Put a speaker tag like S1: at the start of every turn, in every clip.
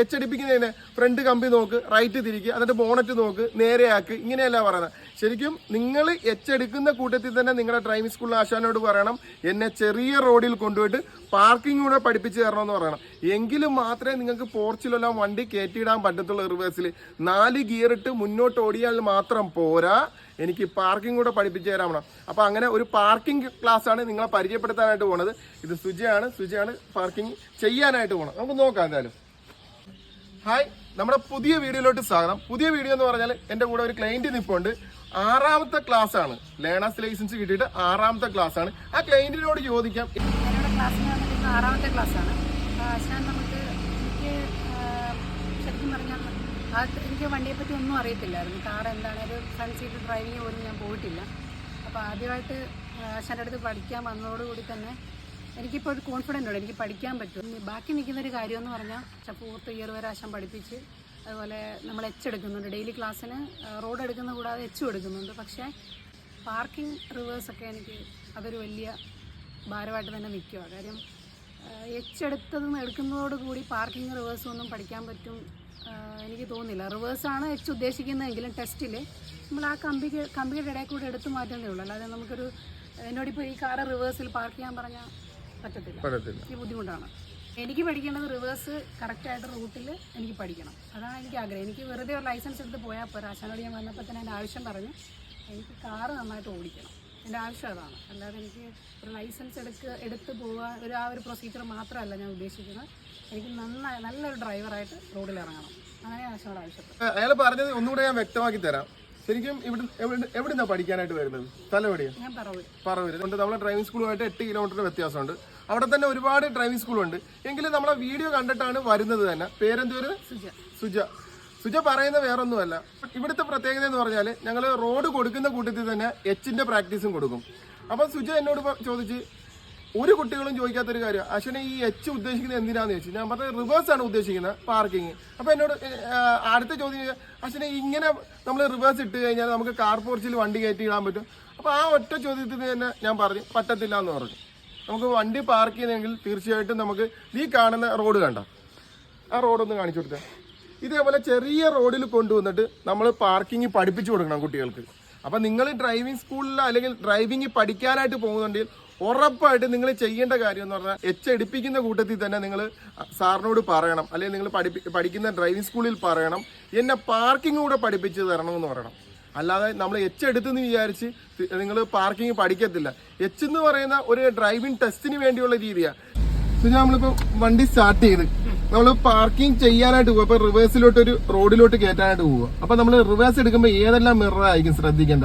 S1: എച്ചടിപ്പിക്കുന്നതിന് front കമ്പി നോക്ക് right തിരിക്കുക എന്നിട്ട് ബോണറ്റ് നോക്ക് നേരെയാക്ക് ഇങ്ങനെയല്ല പറയുന്നത് ശരിക്കും നിങ്ങൾ എച്ചെടുക്കുന്ന കൂട്ടത്തിൽ തന്നെ നിങ്ങളുടെ ഡ്രൈവിംഗ് സ്കൂളിൽ ആശാനോട് പറയണം എന്നെ ചെറിയ റോഡിൽ കൊണ്ടുപോയിട്ട് പാർക്കിംഗ് കൂടെ പഠിപ്പിച്ച് തരണമെന്ന് പറയണം. എങ്കിലും മാത്രമേ നിങ്ങൾക്ക് പോർച്ചിലെല്ലാം വണ്ടി കയറ്റിയിടാൻ പറ്റത്തുള്ളൂ റിവേഴ്സിൽ നാല് ഗിയർ ഇട്ട് മുന്നോട്ട് ഓടിയാൽ മാത്രം പോരാ എനിക്ക് പാർക്കിംഗ് കൂടെ പഠിപ്പിച്ച് തരാമണം അപ്പോൾ അങ്ങനെ ഒരു പാർക്കിംഗ് ക്ലാസ് ആണ് നിങ്ങളെ പരിചയപ്പെടുത്താനായിട്ട് പോണത്. ഇത് സുജയാണ് സുജയാണ് പാർക്കിംഗ് ചെയ്യാനായിട്ട് പോകണം നമുക്ക് നോക്കാം എന്തായാലും. ഹായ് നമ്മുടെ പുതിയ വീഡിയോയിലോട്ട് സ്വാഗതം. പുതിയ വീഡിയോ എന്ന് പറഞ്ഞാൽ എന്റെ കൂടെ ഒരു ക്ലയന്റ് നിൽപ്പുണ്ട് ആറാമത്തെ ക്ലാസ് ആണ്. ലേണേഴ്സ് ലൈസൻസ് കിട്ടിയിട്ട് ആറാമത്തെ ക്ലാസ് ആണ്. ആ ക്ലയന്റിനോട് ചോദിക്കാം.
S2: ആറാമത്തെ ക്ലാസ് ആശാൻ നമുക്ക് എനിക്ക് പറഞ്ഞാൽ എനിക്ക് വണ്ടിയെ പറ്റി ഒന്നും അറിയത്തില്ലായിരുന്നു. കാർ എന്താണ് ഒരു ഫ്രണ്ട് സീറ്റ് ഡ്രൈവിങ് പോലും ഞാൻ പോയിട്ടില്ല. അപ്പോൾ ആദ്യമായിട്ട് ആശാന്റെ അടുത്ത് പഠിക്കാൻ വന്നതോടുകൂടി തന്നെ എനിക്കിപ്പോൾ ഒരു കോൺഫിഡന്റ് ഉണ്ട് എനിക്ക് പഠിക്കാൻ പറ്റും. ബാക്കി നിൽക്കുന്ന ഒരു കാര്യം എന്ന് പറഞ്ഞാൽ ചപ്പൂർത്ത് ഇയർ വരെ ആശാൻ പഠിപ്പിച്ച് അതുപോലെ നമ്മൾ എച്ച് എടുക്കുന്നുണ്ട്. ഡെയിലി ക്ലാസ്സിന് റോഡ് എടുക്കുന്ന കൂടാതെ എച്ചും എടുക്കുന്നുണ്ട്. പക്ഷേ പാർക്കിംഗ് റിവേഴ്സൊക്കെ എനിക്ക് അതൊരു വലിയ ഭാരമായിട്ട് തന്നെ നിൽക്കുക കാര്യം എച്ച് എടുത്തത് എടുക്കുന്നതോട് കൂടി പാർക്കിംഗ് റിവേഴ്സും ഒന്നും പഠിക്കാൻ പറ്റും എനിക്ക് തോന്നുന്നില്ല. റിവേഴ്സാണ് എച്ച് ഉദ്ദേശിക്കുന്നതെങ്കിലും ടെസ്റ്റിൽ നമ്മൾ ആ കമ്പിക്ക് കമ്പിയുടെ ഇടയിൽ കൂടെ എടുത്തു മാറ്റുന്നേ ഉള്ളൂ. അല്ലാതെ നമുക്കൊരു എന്നോടിപ്പോൾ ഈ കാറ് റിവേഴ്സിൽ പാർക്ക് ചെയ്യാൻ പറഞ്ഞാൽ പറ്റത്തില്ല. ഈ ബുദ്ധിമുട്ടാണ്. എനിക്ക് പഠിക്കേണ്ടത് റിവേഴ്സ് കറക്റ്റായിട്ട് റൂട്ടിൽ എനിക്ക് പഠിക്കണം. അതാണ് എനിക്ക് ആഗ്രഹം. എനിക്ക് വെറുതെ ഒരു ലൈസൻസ് എടുത്ത് പോയാൽ പോരാ. അച്ഛനോട് ഞാൻ വന്നപ്പോൾ തന്നെ എന്റെ ആവശ്യം പറഞ്ഞു എനിക്ക് കാറ് നന്നായിട്ട് ഓടിക്കണം. എന്റെ ആവശ്യം അതാണ്. അല്ലാതെ എനിക്ക് ഒരു ലൈസൻസ് എടുക്ക് എടുത്ത് പോകാൻ ഒരു ആ ഒരു പ്രൊസീജിയർ മാത്രമല്ല ഞാൻ ഉദ്ദേശിക്കുന്നത്. എനിക്ക് നന്നായി നല്ലൊരു ഡ്രൈവറായിട്ട് റോഡിൽ ഇറങ്ങണം. അങ്ങനെ അച്ഛനോട് ആവശ്യപ്പെട്ടു
S1: അയാൾ പറഞ്ഞത് ഒന്നുകൂടെ ഞാൻ വ്യക്തമാക്കി തരാം. ശരിക്കും ഇവിടെ എവിടെ എവിടുന്നാ പഠിക്കാനായിട്ട് വരുന്നത്? സ്ഥലം എവിടെയാണ്
S2: ഞാൻ പറവൂർ
S1: പറവൂര്. നമ്മുടെ നമ്മളെ ഡ്രൈവിംഗ് സ്കൂളുമായിട്ട് എട്ട് കിലോമീറ്റർ വ്യത്യാസമുണ്ട്. അവിടെ തന്നെ ഒരുപാട് ഡ്രൈവിംഗ് സ്കൂളുണ്ട് എങ്കിലും നമ്മളെ വീഡിയോ കണ്ടിട്ടാണ് വരുന്നത് തന്നെ. പേരെന്ത് വരുന്നത്
S2: സുജ.
S1: സുജ. സുജ പറയുന്ന വേറൊന്നുമല്ല. ഇവിടുത്തെ പ്രത്യേകത എന്ന് പറഞ്ഞാൽ ഞങ്ങൾ റോഡ് കൊടുക്കുന്ന കൂട്ടത്തിൽ തന്നെ എച്ചിന്റെ പ്രാക്ടീസും കൊടുക്കും. അപ്പം സുജ എന്നോട് ചോദിച്ച് ഒരു കുട്ടികളും ചോദിക്കാത്തൊരു കാര്യം അശ്വനെ ഈ എച്ച് ഉദ്ദേശിക്കുന്നത് എന്തിനാന്ന് ചോദിച്ചു? ഞാൻ പറഞ്ഞത് റിവേഴ്സ് ആണ് ഉദ്ദേശിക്കുന്നത് പാർക്കിങ് അപ്പം എന്നോട് അടുത്ത ചോദ്യം അശ്വനെ ഇങ്ങനെ നമ്മൾ റിവേഴ്സ് ഇട്ട് കഴിഞ്ഞാൽ നമുക്ക് കാർ പോർച്ചിൽ വണ്ടി കയറ്റി ഇടാൻ പറ്റും? അപ്പോൾ ആ ഒറ്റ ചോദ്യത്തിന് തന്നെ ഞാൻ പറഞ്ഞു പറ്റത്തില്ല എന്ന് പറഞ്ഞു. നമുക്ക് വണ്ടി പാർക്ക് ചെയ്യുന്നെങ്കിൽ തീർച്ചയായിട്ടും നമുക്ക് ഈ കാണുന്ന റോഡ് കണ്ട. ആ റോഡൊന്ന് കാണിച്ചു കൊടുക്കാം ഇതേപോലെ ചെറിയ റോഡിൽ കൊണ്ടുവന്നിട്ട് നമ്മൾ പാർക്കിംഗ് പഠിപ്പിച്ചു കൊടുക്കണം കുട്ടികൾക്ക്. അപ്പം നിങ്ങൾ ഡ്രൈവിംഗ് സ്കൂളിൽ അല്ലെങ്കിൽ ഡ്രൈവിംഗ് പഠിക്കാനായിട്ട് പോകുന്നുണ്ടെങ്കിൽ ഉറപ്പായിട്ട് നിങ്ങൾ ചെയ്യേണ്ട കാര്യം എന്ന് പറഞ്ഞാൽ എച്ച് എടുപ്പിക്കുന്ന കൂട്ടത്തിൽ തന്നെ നിങ്ങൾ സാറിനോട് പറയണം. അല്ലെങ്കിൽ നിങ്ങൾ പഠിപ്പി പഠിക്കുന്ന ഡ്രൈവിംഗ് സ്കൂളിൽ പറയണം. എന്നെ പാർക്കിംഗ് കൂടെ പഠിപ്പിച്ച് തരണമെന്ന് പറയണം. അല്ലാതെ നമ്മൾ എച്ച് എടുത്തെന്ന് വിചാരിച്ച് നിങ്ങൾ പാർക്കിംഗ് പഠിക്കത്തില്ല. എച്ച് എന്ന് പറയുന്ന ഒരു ഡ്രൈവിംഗ് ടെസ്റ്റിന് വേണ്ടിയുള്ള രീതിയാണ് പിന്നെ നമ്മളിപ്പോൾ വണ്ടി സ്റ്റാർട്ട് ചെയ്ത്. നമ്മൾ പാർക്കിംഗ് ചെയ്യാനായിട്ട് പോകും അപ്പോൾ റിവേഴ്സിലോട്ട് ഒരു റോഡിലോട്ട് കയറ്റാനായിട്ട് പോവുക അപ്പൊ നമ്മൾ റിവേഴ്സ് എടുക്കുമ്പോൾ ഏതെല്ലാം മിറർ ആയിരിക്കും ശ്രദ്ധിക്കേണ്ട?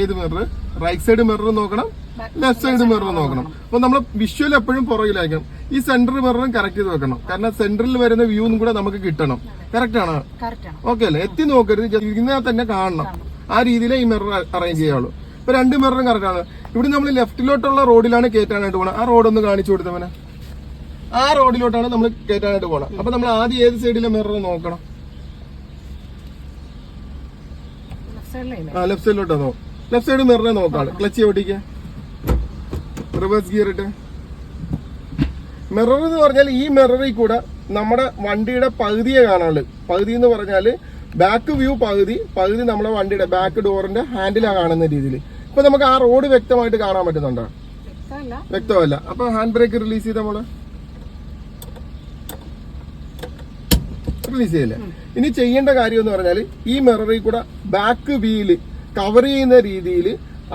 S1: ഏത് മിറർ റൈറ്റ് സൈഡ് മിറർ നോക്കണം. ലെഫ്റ്റ് സൈഡ് മിറർ നോക്കണം. അപ്പൊ നമ്മൾ വിഷ്വൽ എപ്പോഴും പുറകിലായിരിക്കണം. ഈ സെന്റർ മിററും കറക്റ്റ് ചെയ്ത് വെക്കണം. കാരണം സെന്ററിൽ വരുന്ന വ്യൂ കൂടെ നമുക്ക് കിട്ടണം. കറക്റ്റ് ആണ്? ഓക്കെ അല്ലേ? എത്തി നോക്കരുത്. ഇരുന്നാൽ തന്നെ കാണണം. ആ രീതിയിലേ ഈ മിറർ അറേഞ്ച് ചെയ്യുള്ളൂ ഇപ്പൊ രണ്ട് മിററും കറക്റ്റ് ആണ്. ഇവിടെ നമ്മൾ ലെഫ്റ്റിലോട്ടുള്ള റോഡിലാണ് കേറ്റാനായിട്ട് പോകണം ആ റോഡ് ഒന്ന് കാണിച്ചു കൊടുത്തവനെ ആ റോഡിലോട്ടാണ് നമ്മൾ കേറ്റാനായിട്ട് പോകണം അപ്പൊ നമ്മൾ ആദ്യം ഏത് സൈഡിലെ മിറർ നോക്കണം? ആ ലെഫ്റ്റ് സൈഡിലോട്ടാ നോ ലെഫ്റ്റ് സൈഡ് മിററെ നോക്കാണ്. ക്ലച്ച് ഓടിക്കുക റിവേഴ്സ് ഗിയർ ഇട്ട്. മിറർ എന്ന് പറഞ്ഞാൽ ഈ മിററിൽ കൂടെ നമ്മുടെ വണ്ടിയുടെ പകുതിയെ കാണാനുള്ളൂ. പകുതി എന്ന് പറഞ്ഞാൽ ബാക്ക് വ്യൂ പകുതി പകുതി നമ്മുടെ വണ്ടിയുടെ ബാക്ക് ഡോറിന്റെ ഹാൻഡിലാണ് കാണുന്ന രീതിയിൽ. ഇപ്പൊ നമുക്ക് ആ റോഡ് വ്യക്തമായിട്ട് കാണാൻ പറ്റുന്നുണ്ടോ?
S2: വ്യക്തമല്ല.
S1: അപ്പൊ ഹാൻഡ് ബ്രേക്ക് റിലീസ് ചെയ്ത നമ്മൾ റിലീസ് ചെയ്യില്ല? ഇനി ചെയ്യേണ്ട കാര്യം എന്ന് പറഞ്ഞാൽ ഈ മിററിൽ കൂടെ ബാക്ക് വീൽ കവർ ചെയ്യുന്ന രീതിയിൽ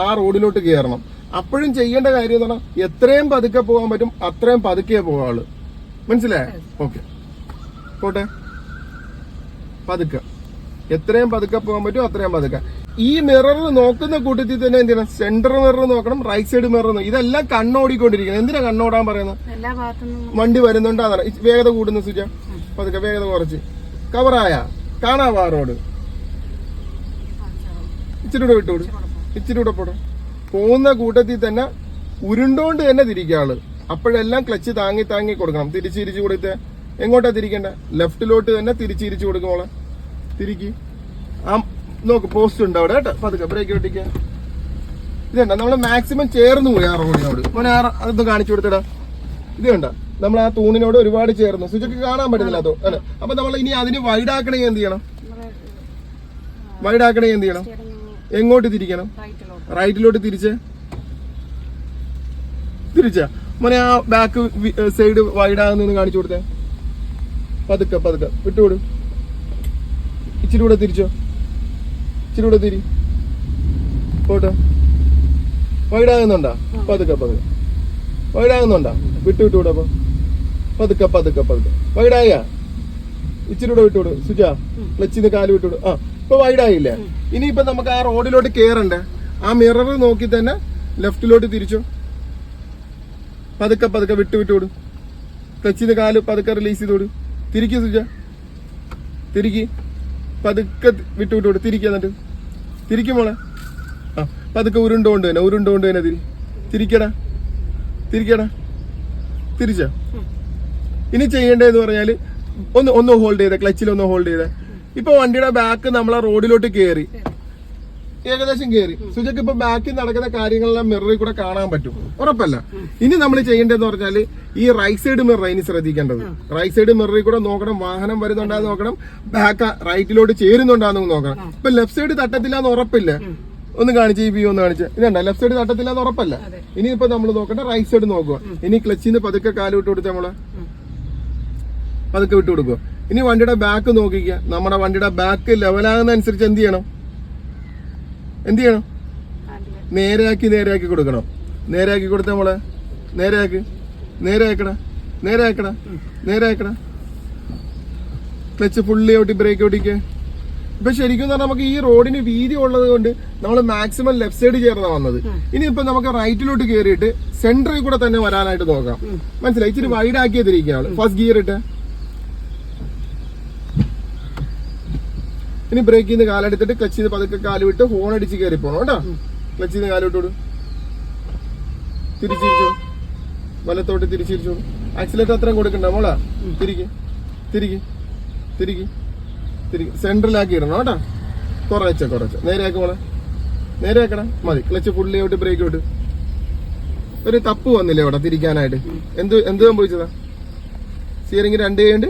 S1: ആ റോഡിലോട്ട് കയറണം അപ്പോഴും ചെയ്യേണ്ട കാര്യം എന്ന് പറഞ്ഞാൽ എത്രയും പതുക്കെ പോകാൻ പറ്റും അത്രയും പതുക്കെ പോകാൾ മനസ്സിലായോ? ഓക്കെ. പോട്ടെ. പതുക്കെ. എത്രയും പതുക്കെ പോകാൻ പറ്റും അത്രയും പതുക്കെ. ഈ മിറർ നോക്കുന്ന കൂട്ടത്തിൽ തന്നെ എന്തിനാ? സെന്റർ മിറർ നോക്കണം റൈറ്റ് സൈഡ് മിറർ നോക്കണം. ഇതെല്ലാം കണ്ണോടിക്കൊണ്ടിരിക്കണം എന്തിനാ കണ്ണോടാൻ പറയുന്നത്? വണ്ടി വരുന്നുണ്ടാ വേഗത കൂടുന്ന സുജ. പതുക്കെ വേഗത കുറച്ച്. കവറായ കാണാവാ റോഡ് ഇച്ചിരി കൂടെ വിട്ടുവിട് ഇച്ചിരി കൂടെ പോട്ടെ. പോകുന്ന കൂട്ടത്തിൽ തന്നെ ഉരുണ്ടോണ്ട് തന്നെ തിരിക്കുകയാണ് അപ്പോഴെല്ലാം ക്ലച്ച് താങ്ങി താങ്ങി കൊടുക്കണം. തിരിച്ച് തിരിച്ച് കൊടുത്ത് എങ്ങോട്ടാ തിരിക്കേണ്ട? ലെഫ്റ്റിലോട്ട് തന്നെ തിരിച്ച് തിരിച്ച് കൊടുക്കുമോളെ തിരിക്ക്. ആ നോക്ക് പോസ്റ്റ് ഉണ്ട് അവിടെ കേട്ടോ. പതുക്കെ ബ്രേക്ക് ഒട്ടിക്ക ഇതേണ്ട? നമ്മൾ മാക്സിമം ചേർന്ന് പോയി ആ റോഡിനോട് മോനെ ആ അതൊന്ന് കാണിച്ചു കൊടുത്തടാ. ഇത് കണ്ട? നമ്മൾ ആ തൂണിനോട് ഒരുപാട് ചേർന്നു. സുജക്ക് കാണാൻ പറ്റുന്നില്ല അതോ? അല്ലെ? അപ്പൊ നമ്മൾ ഇനി അതിന് വൈഡാക്കണേ എന്ത് ചെയ്യണം? വൈഡാക്കണേ എന്ത് ചെയ്യണം? എങ്ങോട്ട് തിരിക്കണം?
S2: റൈറ്റിലോട്ട്
S1: തിരിച്ച്? തിരിച്ച? മോനെ ആ ബാക്ക് സൈഡ് വൈഡ് ആകുന്ന കാണിച്ചു കൊടുത്തേ. പതുക്കെ പതുക്കെ. വിട്ടുവിടും ഇച്ചിരി കൂടെ തിരിച്ചോ? ഇച്ചിരി കൂടെ തിരി. പോട്ടോ. വൈഡാകുന്നുണ്ടോ പതുക്കെ പതുക്കെ. വൈഡ് ആകുന്നുണ്ടോ? വിട്ടു വിട്ടുവിടും അപ്പൊ. പതുക്കെ പതുക്കെ പതുക്കെ. വൈഡായ ഇച്ചിരി കൂടെ വിട്ടുവിടും സുജ ക്ലച്ചിന്ന് കാൽ വിട്ടുവിടും ആ ഇപ്പൊ വൈഡ് ആയില്ലേ? ഇനിയിപ്പൊ നമുക്ക് ആ റോഡിലോട്ട് കേറണ്ടേ? ആ മിറർ നോക്കി തന്നെ ലെഫ്റ്റിലോട്ട് തിരിച്ചു? പതുക്കെ പതുക്കെ വിട്ടു വിട്ടു വിടും ക്ലച്ച് ചെയ്ത് കാൽ പതുക്കെ റിലീസ് ചെയ്ത് വിടും തിരിക്ക് സുജ. തിരിക്കി. പതുക്കെ വിട്ടു വിട്ടു വിടും തിരിക്കുക എന്നിട്ട്. തിരിക്കും മോളെ. ആ പതുക്കെ ഉരുണ്ടോണ്ട് തന്നെ ഉരുണ്ടോണ്ട് തന്നെ തിരി. തിരിക്കടാ. തിരിക്കടാ. തിരിച്ച? ഇനി ചെയ്യേണ്ടതെന്ന് പറഞ്ഞാൽ ഒന്ന് ഒന്ന് ഹോൾഡ് ചെയ്തേ ക്ലച്ചിൽ ഒന്ന് ഹോൾഡ് ചെയ്തേ. ഇപ്പൊ വണ്ടിയുടെ ബാക്ക് നമ്മളെ റോഡിലോട്ട് കേറി. ഏകദേശം കേറി. സുജക്ക് ഇപ്പൊ ബാക്കിൽ നടക്കുന്ന കാര്യങ്ങളെല്ലാം മിററിൽ കൂടെ കാണാൻ പറ്റും. ഉറപ്പല്ല. ഇനി നമ്മൾ ചെയ്യേണ്ടതെന്ന് പറഞ്ഞാൽ ഈ റൈറ്റ് സൈഡ് മിറർ ഇനി ശ്രദ്ധിക്കേണ്ടത്. റൈറ്റ് സൈഡ് മിററിൽ കൂടെ നോക്കണം. വാഹനം വരുന്നുണ്ടാന്ന് നോക്കണം. ബാക്ക് റൈറ്റിലോട്ട് ചേരുന്നുണ്ടാന്ന് നോക്കണം. ഇപ്പൊ ലെഫ്റ്റ് സൈഡ് തട്ടത്തില്ല എന്ന് ഉറപ്പില്ല. ഒന്ന് കാണിച്ച് ഈ വ്യൂ ഒന്ന് കാണിച്ച്. ഇതണ്ട ലെഫ്റ്റ് സൈഡ് തട്ടത്തില്ല എന്ന് ഉറപ്പല്ല. ഇനി ഇപ്പൊ നമ്മൾ നോക്കണ്ട റൈറ്റ് സൈഡ് നോക്കുക. ഇനി ക്ലച്ചിന്ന് പതുക്കെ കാൽ വിട്ട് കൊടുത്ത നമ്മൾ പതുക്കെ വിട്ടു കൊടുക്കുക. ഇനി വണ്ടിയുടെ ബാക്ക് നോക്കിക്കുക നമ്മുടെ വണ്ടിയുടെ ബാക്ക് ലെവലാകുന്ന അനുസരിച്ച് എന്ത് ചെയ്യണം? എന്ത് ചെയ്യണം? നേരെയാക്കി നേരെയാക്കി കൊടുക്കണം. നേരെയാക്കി കൊടുത്ത നമ്മളെ നേരെയാക്ക്. നേരെയാക്കട. നേരെയാക്കട. നേരെയാക്കട. ക്ലച്ച് ഫുള്ളി ഓട്ടി ബ്രേക്ക് ഔട്ടിക്ക് ഇപ്പൊ ശരിക്കും പറഞ്ഞാൽ നമുക്ക് ഈ റോഡിന് വീതി ഉള്ളത് കൊണ്ട് നമ്മൾ മാക്സിമം ലെഫ്റ്റ് സൈഡ് ചേർന്നാ വന്നത്. ഇനി ഇപ്പൊ നമുക്ക് റൈറ്റിലോട്ട് കയറിയിട്ട് സെന്ററിൽ കൂടെ തന്നെ വരാനായിട്ട് നോക്കാം. മനസ്സിലായി? ഇച്ചിരി വൈഡ് ആക്കിയതിരിക്കുകയാണ് ഫസ്റ്റ് ഗിയർ ഇട്ട്. ഇനി ബ്രേക്കിൽ നിന്ന് കാലെടുത്തിട്ട് ക്ലച്ച് ചെയ്ത് പതുക്കെ കാൽ വിട്ട് ഹോൺ അടിച്ച് കയറി പോണം കേട്ടോ. ക്ലച്ച് ചെയ്ത് കാൽ വിട്ടോളൂ തിരിച്ചിരിച്ചോ വലത്തോട്ട് തിരിച്ചിരിച്ചോ ആക്സിലേറ്റർ അത്രയും കൊടുക്കണ്ട മോളാ. തിരികെ തിരികെ തിരികെ തിരികെ സെൻട്രലാക്കി ഇടണം കേട്ടോ. കുറച്ച കുറച്ച്. നേരെയാക്കി മോളെ. നേരെയാക്കണ മതി. ക്ലച്ച് ഫുള്ളി ഔട്ട് ബ്രേക്ക് വിട്ട് ഒരു തപ്പ് വന്നില്ലേ അവിടെ തിരിക്കാനായിട്ട്? എന്ത് എന്ത് സംഭവിച്ചതാ? സ്റ്റിയറിംഗ് രണ്ട് കൈണ്ട്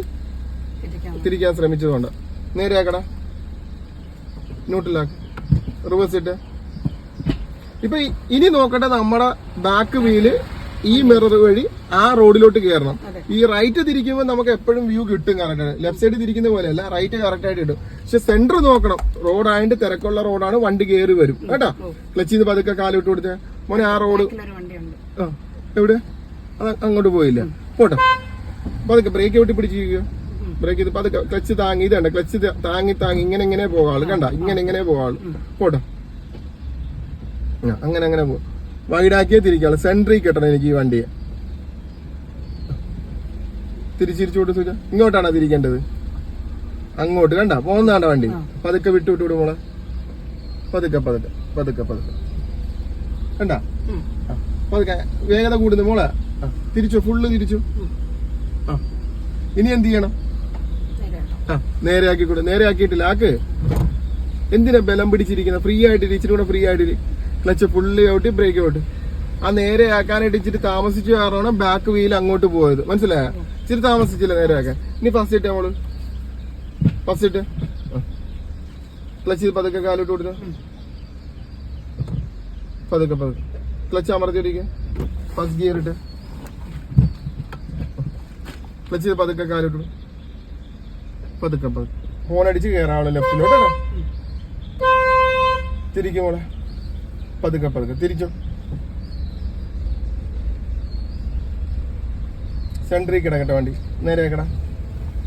S2: തിരിക്കാൻ
S1: തിരിക്കാൻ ശ്രമിച്ചതുകൊണ്ട്. നേരെയാക്കടാ ന്യൂട്രലാക്ക് റിവേഴ്സ് ഇട്ട്. ഇപ്പൊ ഇനി നോക്കട്ടെ നമ്മുടെ ബാക്ക് വീൽ ഈ മിറർ വഴി ആ റോഡിലോട്ട് കയറണം ഈ റൈറ്റ് തിരിക്കുമ്പോൾ നമുക്ക് എപ്പോഴും വ്യൂ കിട്ടും കറക്റ്റ് ലെഫ്റ്റ് സൈഡ് തിരിക്കുന്ന പോലെയല്ല റൈറ്റ് കറക്റ്റ് ആയിട്ട് കിട്ടും പക്ഷെ സെന്റർ നോക്കണം. റോഡായിട്ട് തിരക്കുള്ള റോഡാണ് വണ്ടി കയറി വരും. കേട്ടാ? ക്ലച്ച് ചെയ്ത് പതുക്കെ കാലിട്ട് കൊടുത്ത. മോനെ ആ റോഡ് എവിടെ? അങ്ങോട്ട് പോയില്ല? പോട്ടെ. പതുക്കെ ബ്രേക്ക് വെട്ടി പിടിച്ചിരിക്കുക ബ്രേക്ക് ചെയ്ത് പതുക്കെ ക്ലച്ച് താങ്ങി ഇതണ്ട ക്ലച്ച് താങ്ങി താങ്ങി ഇങ്ങനെ ഇങ്ങനെ പോകാൾ. കണ്ട ഇങ്ങനെ ഇങ്ങനെ പോകാൾ. പോട്ടെ. അങ്ങനെ അങ്ങനെ പോ വൈഡാക്കിയേ തിരിക്കാൾ സെൻട്രി കിട്ടണം എനിക്ക് ഈ വണ്ടിയെ. തിരിച്ചിരിച്ചോട്ട് സൂച ഇങ്ങോട്ടാണ് തിരിക്കേണ്ടത്? അങ്ങോട്ട്. കണ്ട പോകുന്നതാണ്ട വണ്ടി. പതുക്കെ വിട്ടു വിട്ടു വിടും മോളെ. പതുക്കെ പതുക്കെ പതുക്കെ പതുക്കെ. കണ്ട. പതുക്കെ. വേഗത കൂടുന്നു മോളെ. തിരിച്ചു ഫുള്ള് തിരിച്ചു. ആ. ഇനി എന്ത് ചെയ്യണം?
S2: നേരെയാക്കാം
S1: ആക്കിക്കൂടെ നേരെയാക്കി ആക്കിയിട്ടില്ല ആക്ക്. എന്തിനാ ബലം പിടിച്ചിരിക്കുന്നത് ഫ്രീ ആയിട്ട് ഇച്ചിരി കൂടെ ഫ്രീ ആയിട്ട് clutch fully out brake out ആ നേരെ ആക്കാനായിട്ട് ഇച്ചിരി താമസിച്ചു കാരണമാണ് ബാക്ക് വീൽ അങ്ങോട്ട് പോയത്. മനസ്സിലായ? ഇച്ചിരി താമസിച്ചില്ല നേരെ ആക്കാൻ ഇനി ഫസ്റ്റ് ഇട്ട് നമ്മൾ. ഫസ്റ്റ് ഇട്ട് ക്ലച്ച് പതുക്കെ കാലിട്ട് കൊടുത്തു പതുക്കെ പതുക്കെ. ക്ലച്ച് അമർത്തി ഇടിക്കുക ഫസ്റ്റ് ഗിയർ ഇട്ട് ക്ലച്ച് പതുക്കെ കാലിട്ടു പതുക്കെ പതുക്കെ. ഫോൺ അടിച്ച് കയറാൾ ലെഫ്റ്റിലോട്ട് തിരിക്കും മോളെ. പതുക്കെ പതുക്കെ. തിരിച്ചോ. സെൻട്രിൽ കിടക്കട്ടെ വണ്ടി. നേരെ കിട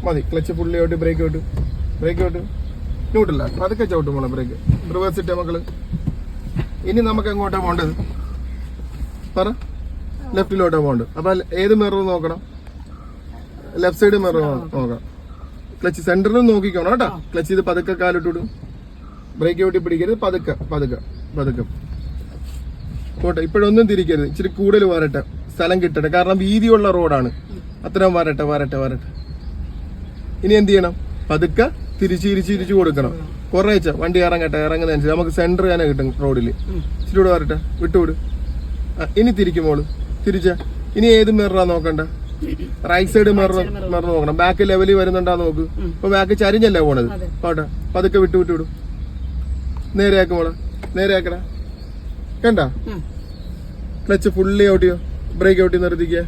S1: മതി. Clutch fully out brake out brake out ന്യൂട്ടില്ല പതുക്കെ ചവിട്ടും മോളെ ബ്രേക്ക്. റിവേഴ്സ് ഇട്ടേ മക്കൾ. ഇനി നമുക്ക് എങ്ങോട്ടാ പോണ്ടത്? പറ. ലെഫ്റ്റിലോട്ടാ പോകേണ്ടത് അപ്പൊ ഏത് മിറർ നോക്കണം? ലെഫ്റ്റ് സൈഡ് മിറർ നോക്കാം ക്ലച്ച് സെന്ററിൽ നോക്കിക്കോണം കേട്ടോ. ക്ലച്ച് ചെയ്ത് പതുക്കെ കാലിട്ടിടും. ബ്രേക്ക് ഔട്ടി പിടിക്കരുത്. പതുക്കെ പതുക്കെ പതുക്കെ. പോട്ടെ ഇപ്പോഴൊന്നും തിരിക്കരുത്. ഇച്ചിരി കൂടുതൽ വരട്ടെ. സ്ഥലം കിട്ടട്ടെ. കാരണം വീതിയുള്ള റോഡാണ് അത്രയും വരട്ടെ വരട്ടെ വരട്ടെ. ഇനി എന്ത് ചെയ്യണം? പതുക്കെ തിരിച്ച് തിരിച്ച് തിരിച്ചു കൊടുക്കണം. കുറേച്ച. വണ്ടി ഇറങ്ങട്ടെ ഇറങ്ങുന്നതനുസരിച്ച് നമുക്ക് സെന്റർ തന്നെ കിട്ടും റോഡിൽ ഇച്ചിരി കൂടെ വരട്ടെ. വിട്ടുവിട്. ഇനി തിരിക്കുമോൾ തിരിച്ച. ഇനി ഏത് മിററാ നോക്കണ്ട? റൈറ്റ് സൈഡ് മിറർ മറന്നു നോക്കണം. ബാക്ക് ലെവലിൽ വരുന്നുണ്ടാ നോക്ക്. ഇപ്പൊ ബാക്ക് ചരിഞ്ഞല്ലേ പോണത്? പോട്ടെ. പതുക്കെ വിട്ടു വിട്ടു വിടും നേരെയാക്ക് മോളെ. നേരെയാക്കടാ. കണ്ട. ക്ലച്ച് ഫുള്ളി ഔട്ടിയോ ബ്രേക്ക് ഔട്ട് ഔട്ടി നിർത്തിക്കുക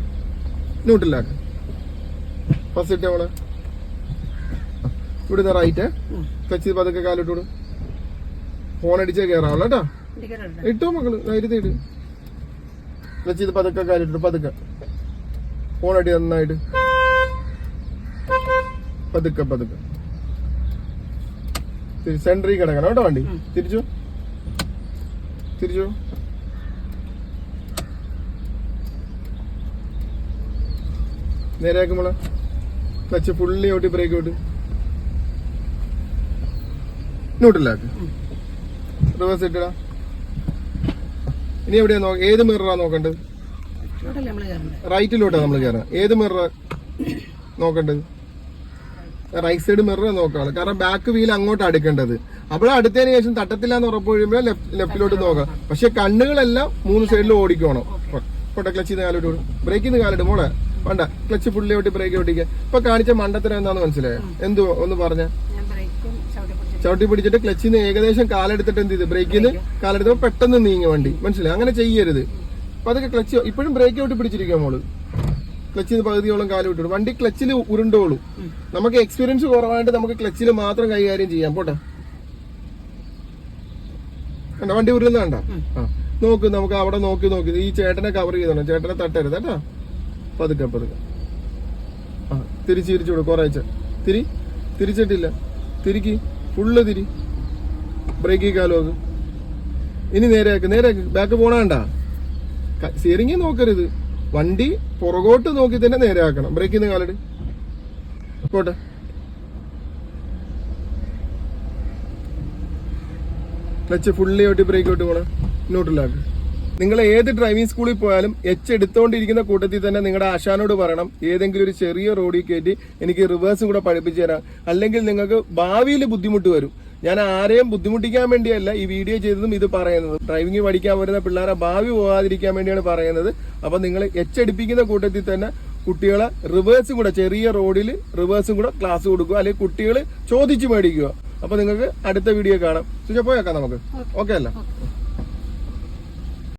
S1: ന്യൂട്ടിലാക്ക ഫസ്റ്റ് ഇട്ടേ മോളെ. ഇവിടുന്ന് റൈറ്റ്. ക്ലച്ച് പതുക്കെ കാലിട്ട് വിടും. ഫോൺ അടിച്ചേ കയറാവല്ലോ കേട്ടോ. ഇട്ടോ മക്കൾ ധൈര്യത്തെ ഇട്. ക്ലച്ച് ഇത് പതുക്കെ കാലിട്ടു പതുക്കെ. ഫോൺ അടി നന്നായിട്ട്. പതുക്കെ പതുക്കെ. സെൻട്രിൽ കിടക്കണം കേട്ടോ വണ്ടി. തിരിച്ചു. തിരിച്ചു. നേരെയാക്കുമ്പോളെ ക്ലച്ച് ഫുള്ളി ഓട്ടി ബ്രേക്ക് വിട്ട് ന്യൂട്രലാക്ക് റിവേഴ്സ് ഇട്ടിടാ. ഇനി എവിടെയാ നോക്ക ഏത് മിററാ നോക്കണ്ടത് റൈറ്റിലോട്ടാ നമ്മൾ കയറാം. ഏത് മിറർ നോക്കണ്ടത്? റൈറ്റ് സൈഡ് മിറർ നോക്കാം കാരണം ബാക്ക് വീൽ അങ്ങോട്ട് അടുക്കേണ്ടത് അവിടെ അടുത്തതിന് ശേഷം തട്ടത്തില്ല എന്ന് ഉറപ്പ് കഴിയുമ്പോൾ ലെഫ്റ്റിലോട്ട് നോക്കാം. പക്ഷെ കണ്ണുകളെല്ലാം മൂന്ന് സൈഡിലും ഓടിക്കണം. പൊട്ട ക്ലച്ച് കാലിട്ട് ബ്രേക്കിൽ നിന്ന് കാലിട്ട് മോളെ വേണ്ട. ക്ലച്ച് ഫുള്ളി ഓട്ടി ബ്രേക്ക് ഓടിക്കുക ഇപ്പൊ കാണിച്ച മണ്ടത്തരം എന്താന്ന് മനസ്സിലായോ? എന്തു ഒന്ന് പറഞ്ഞ.
S2: ചവിട്ടി പിടിച്ചിട്ട്.
S1: ക്ലച്ചിന്ന് ഏകദേശം കാലെടുത്തിട്ട് എന്ത് ചെയ്ത്? ബ്രേക്കിന്ന് കാലെടുത്തപ്പോ പെട്ടെന്ന് നീങ്ങി വണ്ടി. മനസ്സിലായി? അങ്ങനെ ചെയ്യരുത്. അപ്പൊ അതൊക്കെ ക്ലച്ച് ഇപ്പോഴും ബ്രേക്ക് ഔട്ട് പിടിച്ചിരിക്കുക മോൾ. ക്ലച്ചിന് പകുതിയോളം കാലം വിട്ടു വണ്ടി ക്ലച്ചിൽ ഉരുണ്ടോളൂ. നമുക്ക് എക്സ്പീരിയൻസ് കുറവായിട്ട് നമുക്ക് ക്ലച്ചിൽ മാത്രം കൈകാര്യം ചെയ്യാം. പോട്ടെ. കണ്ട? വണ്ടി ഉരുന്ന കണ്ട? നോക്ക് നമുക്ക് അവിടെ നോക്കി നോക്കി. ഈ ചേട്ടനെ കവർ ചെയ്തോണം ചേട്ടനെ തട്ടരുത് കേട്ടാ. പതുക്കെ പതുക്കെ. ആ തിരിച്ച് തിരിച്ചു വിടും. കുറേച്ച തിരി. തിരിച്ചിട്ടില്ല. തിരിക്ക്. ഫുള്ള് തിരി. ബ്രേക്ക് കാലോക്ക് ഇനി നേരെയാക്ക്. നേരെയാക്ക്. ബാക്ക് പോണണ്ട സ്റ്റിയറിംഗ് നോക്കരുത്. വണ്ടി പുറകോട്ട് നോക്കി തന്നെ നേരെയാക്കണം. ബ്രേക്കിൽ നിന്ന് കാലിട്. പോട്ടെ. ക്ലച്ച് ഫുള്ളി ഓട്ടി ബ്രേക്ക് ഇട്ട് പോണം. ന്യൂട്രലാക്ക് നിങ്ങൾ ഏത് ഡ്രൈവിംഗ് സ്കൂളിൽ പോയാലും എച്ച് എടുത്തുകൊണ്ടിരിക്കുന്ന കൂട്ടത്തിൽ തന്നെ നിങ്ങളുടെ ആശാനോട് പറയണം. ഏതെങ്കിലും ഒരു ചെറിയ റോഡിൽ കയറ്റി എനിക്ക് റിവേഴ്സും കൂടെ പഠിപ്പിച്ചു തരാം. അല്ലെങ്കിൽ നിങ്ങൾക്ക് ഭാവിയിൽ ബുദ്ധിമുട്ട് വരും. ഞാൻ ആരെയും ബുദ്ധിമുട്ടിക്കാൻ വേണ്ടിയല്ല ഈ വീഡിയോ ചെയ്തതും ഇത് പറയുന്നത്. ഡ്രൈവിംഗ് പഠിക്കാൻ വരുന്ന പിള്ളേരെ ഭാവി പോകാതിരിക്കാൻ വേണ്ടിയാണ് പറയുന്നത്. അപ്പൊ നിങ്ങൾ എച്ച് അടിപ്പിക്കുന്ന കൂട്ടത്തിൽ തന്നെ കുട്ടികളെ റിവേഴ്സും കൂടെ ചെറിയ റോഡിൽ റിവേഴ്സും കൂടെ ക്ലാസ് കൊടുക്കുക. അല്ലെങ്കിൽ കുട്ടികൾ ചോദിച്ചു മേടിക്കുക. അപ്പൊ നിങ്ങൾക്ക് അടുത്ത വീഡിയോ കാണാം. സുജ പോയേക്കാം നമുക്ക്. ഓക്കെ. അല്ല?